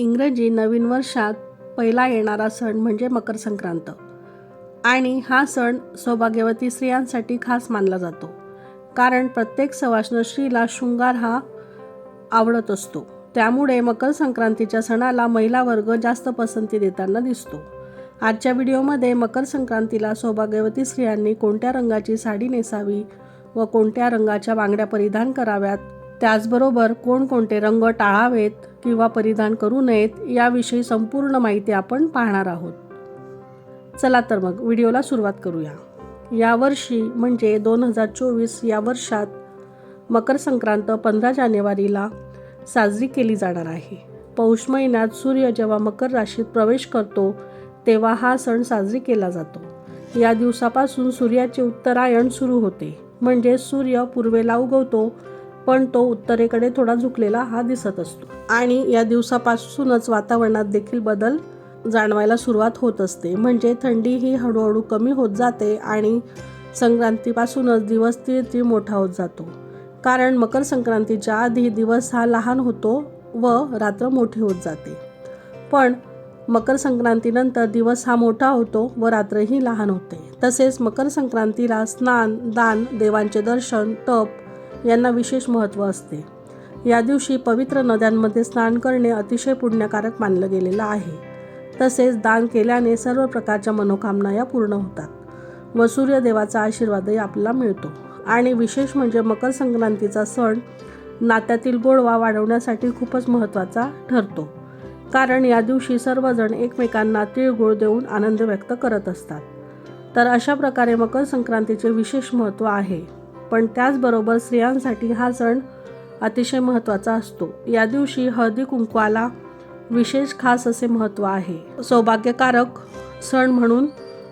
इंग्रजी नवीन वर्षात पहिला येणारा सण म्हणजे मकर संक्रांत. आणि हा सण सौभाग्यवती स्त्रियांसाठी खास मानला जातो. कारण प्रत्येक सवाष्ण स्त्रीला शृंगार हा आवडत असतो. त्यामुळे मकर संक्रांतीच्या सणाला महिला वर्ग जास्त पसंती देताना दिसतो. आजच्या व्हिडिओमध्ये मकर संक्रांतीला सौभाग्यवती स्त्रियांनी कोणत्या रंगाची साडी नेसावी व कोणत्या रंगाच्या बांगड्या परिधान कराव्यात? त्याचबरोबर कोणकोणते रंग टाळावेत? किंवा परिधान करू नयेत याविषयी संपूर्ण माहिती आपण पाहणार आहोत. चला तर मग व्हिडिओला सुरुवात करूया. यावर्षी म्हणजे दोन हजार चोवीस या वर्षात मकर संक्रांत पंधरा जानेवारीला साजरी केली जाणार आहे. पौष महिन्यात सूर्य जेव्हा मकर राशीत प्रवेश करतो तेव्हा हा सण साजरी केला जातो. या दिवसापासून सूर्याचे उत्तरायण सुरू होते. म्हणजे सूर्य पूर्वेला उगवतो पण तो उत्तरेकडे थोडा झुकलेला हा दिसत असतो. आणि या दिवसापासूनच वातावरणात देखील बदल जाणवायला सुरुवात होत असते. म्हणजे थंडी ही हळूहळू कमी होत जाते आणि संक्रांतीपासूनच दिवस तीळ ती मोठा होत जातो. कारण मकर संक्रांतीच्या आधी दिवस हा लहान होतो व रात्र मोठी होत जाते. पण मकर संक्रांतीनंतर दिवस हा मोठा होतो व रात्रही लहान होते. तसेच मकर संक्रांतीला स्नान दान देवांचे दर्शन तप यांना विशेष महत्त्व असते. या दिवशी पवित्र नद्यांमध्ये स्नान करणे अतिशय पुण्यकारक मानलं गेलेलं आहे. तसेच दान केल्याने सर्व प्रकारच्या मनोकामना या पूर्ण होतात. व सूर्यदेवाचा आशीर्वादही आपल्याला मिळतो. आणि विशेष म्हणजे मकर संक्रांतीचा सण नात्यातील गोडवा वाढवण्यासाठी खूपच महत्त्वाचा ठरतो. कारण या दिवशी सर्वजण एकमेकांना तिळगुळ देऊन आनंद व्यक्त करत असतात. तर अशा प्रकारे मकर संक्रांतीचे विशेष महत्त्व आहे. पण त्याचबरोबर स्त्रियांसाठी हा सण अतिशय महत्त्वाचा असतो. या दिवशी हळदी कुंकवाला विशेष खास असे महत्त्व आहे. सौभाग्यकारक सण म्हणून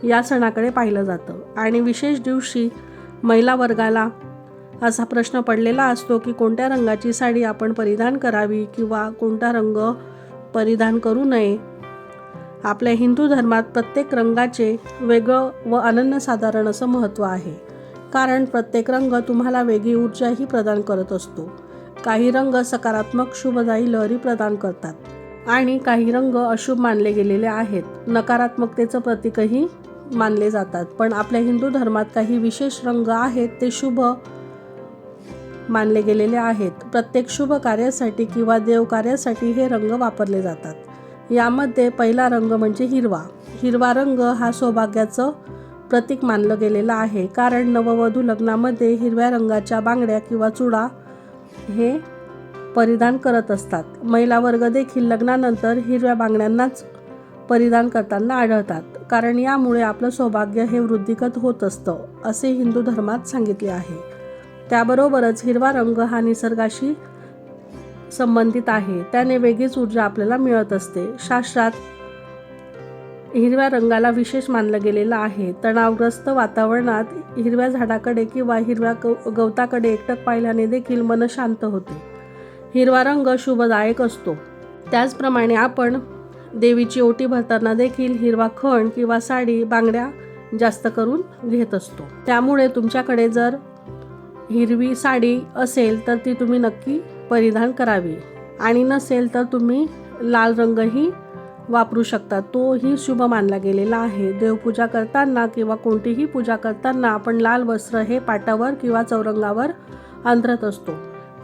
या सणाकडे पाहिलं जातं. आणि विशेष दिवशी महिला वर्गाला असा प्रश्न पडलेला असतो की कोणत्या रंगाची साडी आपण परिधान करावी किंवा कोणता रंग परिधान करू नये? आपल्या हिंदू धर्मात प्रत्येक रंगाचे वेगळं व अनन्यसाधारण असं महत्त्व आहे. कारण प्रत्येक रंग तुम्हाला वेगळी ऊर्जाही प्रदान करत असतो. काही रंग सकारात्मक शुभदायी लहरी प्रदान करतात. आणि काही रंग अशुभ मानले गेलेले आहेत. नकारात्मकतेचं प्रतीकही मानले जातात. पण आपल्या हिंदू धर्मात काही विशेष रंग आहेत ते शुभ मानले गेलेले आहेत. प्रत्येक शुभ कार्यासाठी किंवा देव कार्यासाठी हे रंग वापरले जातात. यामध्ये पहिला रंग म्हणजे हिरवा. हिरवा रंग हा सौभाग्याचं प्रतीक मानलं गेलेलं आहे. कारण नववधू लग्नामध्ये हिरव्या रंगाच्या बांगड्या किंवा चुडा हे परिधान करत असतात. महिला वर्ग देखील लग्नानंतर हिरव्या बांगड्यांनाच परिधान करताना आढळतात. कारण यामुळे आपलं सौभाग्य हे वृद्धिगत होत असतं असे हिंदू धर्मात सांगितले आहे. त्याबरोबरच हिरवा रंग हा निसर्गाशी संबंधित आहे. त्याने वेगळीच ऊर्जा आपल्याला मिळत असते. शास्त्रात हिरव्या रंगाला विशेष मानलं गेलेलं आहे. तणावग्रस्त वातावरणात हिरव्या झाडाकडे किंवा हिरव्या गवताकडे एकटक पाहिल्याने देखील मन शांत होते. हिरवा रंग शुभदायक असतो. त्याचप्रमाणे आपण देवीची ओटी भरताना देखील हिरवा खण किंवा साडी बांगड्या जास्त करून घेत असतो. त्यामुळे तुमच्याकडे जर हिरवी साडी असेल तर ती तुम्ही नक्की परिधान करावी. आणि नसेल तर तुम्ही लाल रंगही वापरू शकता तोही शुभ मानला गेलेला आहे. देवपूजा करताना किंवा कोणतीही पूजा करताना आपण लाल वस्त्र हे पाटावर किंवा चौरंगावर अंतरत असतो.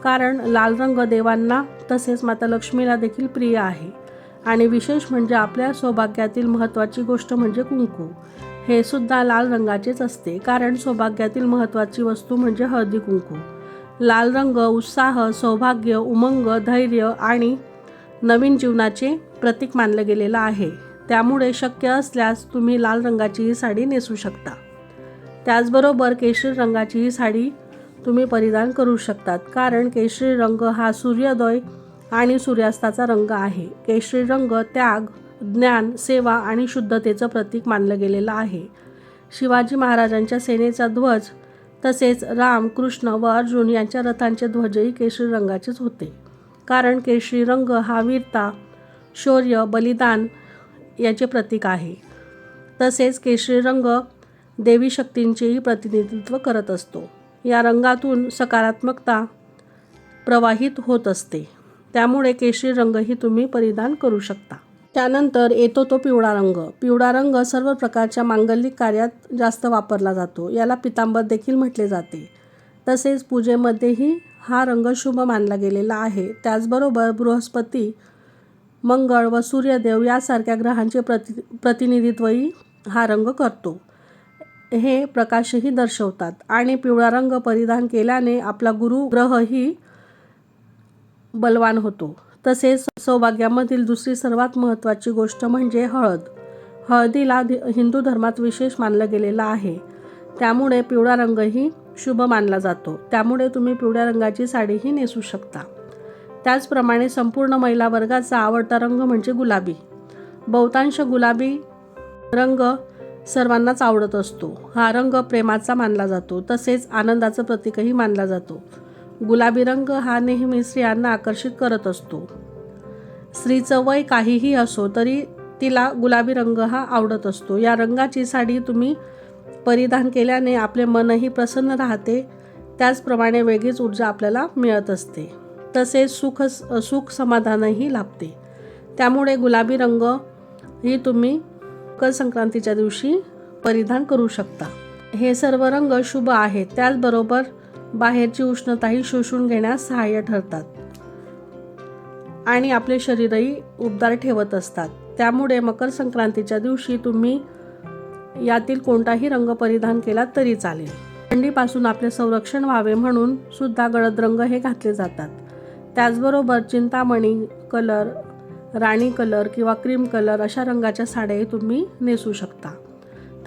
कारण लाल रंग देवांना तसेच माता लक्ष्मीला देखील प्रिय आहे. आणि विशेष म्हणजे आपल्या सौभाग्यातील महत्त्वाची गोष्ट म्हणजे कुंकू. हे सुद्धा लाल रंगाचेच असते. कारण सौभाग्यातील महत्त्वाची वस्तू म्हणजे हळदी कुंकू. लाल रंग उत्साह सौभाग्य उमंग धैर्य आणि नवीन जीवनाचे प्रतीक मानलं गेलेलं आहे. त्यामुळे शक्य असल्यास तुम्ही लाल रंगाची ही साडी नेसू शकता. त्याचबरोबर केशरी रंगाची ही साडी तुम्ही परिधान करू शकतात कारण केशरी रंग हा सूर्योदय आणि सूर्यास्ताचा रंग आहे. केशरी रंग त्याग ज्ञान सेवा आणि शुद्धतेचं प्रतीक मानलं गेलेलं आहे. शिवाजी महाराजांच्या सेनेचा ध्वज तसेच राम कृष्ण व अर्जुन यांच्या रथांचे ध्वजही केशरी रंगाचेच होते. कारण केशरी रंग हा वीरता शौर्य बलिदान याचे प्रतीक आहे. तसेच केशरी रंग देवी शक्तींचेही प्रतिनिधित्व करत असतो. या रंगातून सकारात्मकता प्रवाहित होत असते. त्यामुळे केशरी रंगही तुम्ही परिधान करू शकता. त्यानंतर येतो तो पिवळा रंग. पिवळा रंग सर्व प्रकारच्या मांगलिक कार्यात जास्त वापरला जातो. याला पितांबर देखील म्हटले जाते. तसेच पूजेमध्येही हा रंग शुभ मानला गेलेला आहे. त्याचबरोबर बृहस्पती मंगळ व सूर्यदेव यासारख्या ग्रहांचे प्रति प्रतिनिधित्वही हा रंग करतो. हे प्रकाशही दर्शवतात. आणि पिवळा रंग परिधान केल्याने आपला गुरु ग्रहही बलवान होतो. तसेच सौभाग्यामधील दुसरी सर्वात महत्त्वाची गोष्ट म्हणजे हळद. हळदीला हिंदू धर्मात विशेष मानलं गेलेलं आहे. त्यामुळे पिवळा रंगही शुभ मानला जातो. त्यामुळे तुम्ही पिवळ्या रंगाची साडीही नेसू शकता. त्याचप्रमाणे संपूर्ण महिला वर्गाचा आवडता रंग म्हणजे गुलाबी. बहुतांश गुलाबी रंग सर्वांनाच आवडत असतो. हा रंग प्रेमाचा मानला जातो. तसेच आनंदाचं प्रतीकही मानला जातो. गुलाबी रंग हा नेहमी स्त्रियांना आकर्षित करत असतो. स्त्रीचं वय काहीही असो तरी तिला गुलाबी रंग हा आवडत असतो. या रंगाची साडी तुम्ही परिधान केल्याने आपले मनही प्रसन्न राहते. त्याचप्रमाणे वेगळीच ऊर्जा आपल्याला मिळत असते. तसेच सुख सुख समाधानही लाभते. त्यामुळे गुलाबी रंग ही तुम्ही मकर संक्रांतीच्या दिवशी परिधान करू शकता. हे सर्व रंग शुभ आहेत. त्याचबरोबर बाहेरची उष्णताही शोषून घेण्यास सहाय्य ठरतात. आणि आपले शरीरही उबदार ठेवत असतात. त्यामुळे मकर संक्रांतीच्या दिवशी तुम्ही यातील कोणताही रंग परिधान केला तरी चालेल. थंडीपासून आपले संरक्षण व्हावे म्हणून सुद्धा गडद रंग हे घातले जातात. त्याचबरोबर चिंतामणी कलर राणी कलर किंवा क्रीम कलर अशा रंगाच्या साड्याही तुम्ही नेसू शकता.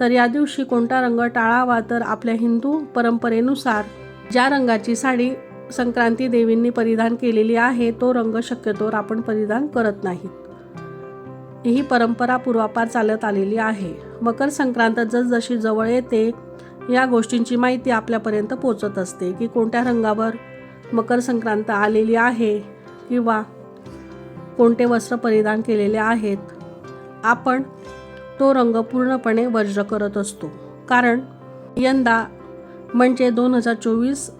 तर या दिवशी कोणता रंग टाळावा तर आपल्या हिंदू परंपरेनुसार ज्या रंगाची साडी संक्रांती देवींनी परिधान केलेली आहे तो रंग शक्यतोवर आपण परिधान करत नाहीत ही परंपरा पूर्वापार चालत आलेली आहे. मकर संक्रांत जसजशी जवळ येते या गोष्टींची माहिती आपल्यापर्यंत पोचत असते की कोणत्या रंगावर मकर संक्रांत आलेली आहे किंवा कोणते वस्त्र परिधान केलेले आहेत. आपण तो रंग पूर्णपणे वर्ज्य करत असतो. कारण यंदा म्हणजे दोन हजार चोवीस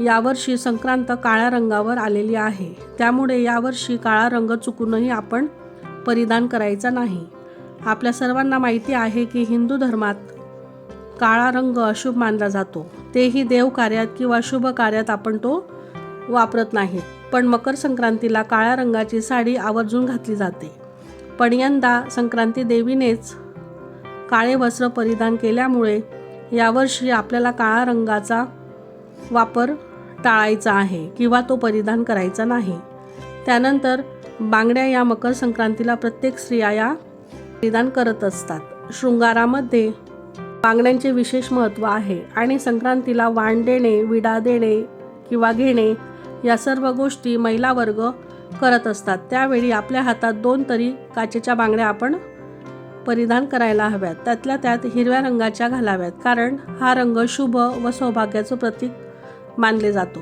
यावर्षी संक्रांत काळ्या रंगावर आलेली आहे. त्यामुळे यावर्षी काळा रंग चुकूनही आपण परिधान करायचा नाही. आपल्या सर्वांना माहिती आहे की हिंदू धर्मात काळा रंग अशुभ मानला जातो. तेही देव कार्यात किंवा शुभ कार्यात आपण तो वापरत नाही. पण मकर संक्रांतीला काळ्या रंगाची साडी आवर्जून घातली जाते. पण यंदा संक्रांती देवीनेच काळे वस्त्र परिधान केल्यामुळे यावर्षी आपल्याला काळा रंगाचा वापर टाळायचा आहे किंवा तो परिधान करायचा नाही. त्यानंतर बांगड्या या मकर संक्रांतीला प्रत्येक स्त्रिया या निदान करत असतात. शृंगारामध्ये बांगड्यांचे विशेष महत्त्व आहे आणि संक्रांतीला वाण देणे विडा देणे किंवा घेणे या सर्व गोष्टी महिला वर्ग करत असतात. त्यावेळी आपल्या हातात दोन तरी काचेच्या बांगड्या आपण परिधान करायला हव्यात. त्यातल्या त्यात हिरव्या रंगाच्या घालाव्यात कारण हा रंग शुभ व सौभाग्याचं प्रतीक मानले जातो.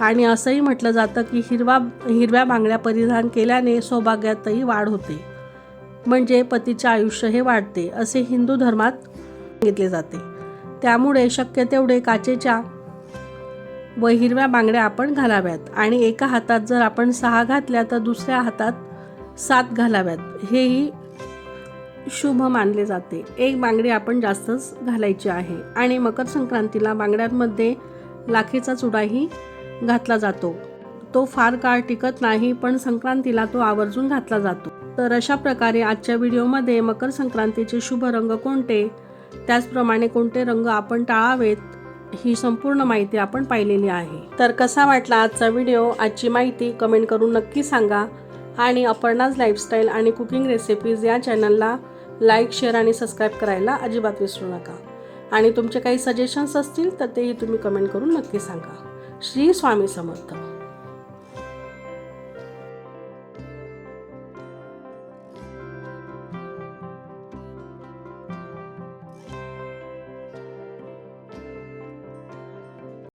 आणि असंही म्हटलं जातं की हिरवा हिरव्या बांगड्या परिधान केल्याने सौभाग्यातही वाढ होते. म्हणजे पतीचे आयुष्य हे वाढते असे हिंदू धर्मात सांगितले जाते. त्यामुळे शक्य तेवढे काचेच्या व हिरव्या बांगड्या आपण घालाव्यात आणि एका हातात जर आपण सहा घातल्या तर दुसऱ्या हातात सात घालाव्यात. हेही शुभ मानले जाते. एक बांगडी आपण जास्तच घालायची आहे आणि मकर संक्रांतीला बांगड्यांमध्ये लाखीचा चुडाही घातला जातो. तो फार काळ टिकत नाही पण संक्रांतीला तो आवर्जून घातला जातो. तर अशा प्रकारे आजच्या व्हिडिओमध्ये मकर संक्रांतीचे शुभ रंग कोणते? त्याचप्रमाणे कोणते रंग आपण टाळावेत ही संपूर्ण माहिती आपण पाहिलेली आहे. तर कसा वाटला आजचा व्हिडिओ? आजची माहिती कमेंट करून नक्की सांगा. आणि अपर्णाज लाईफस्टाईल आणि कुकिंग रेसिपीज या चॅनलला लाईक शेअर आणि सबस्क्राईब करायला अजिबात विसरू नका. आणि तुमचे काही सजेशन्स असतील तर तेही तुम्ही कमेंट करून नक्की सांगा. श्री स्वामी समर्थ.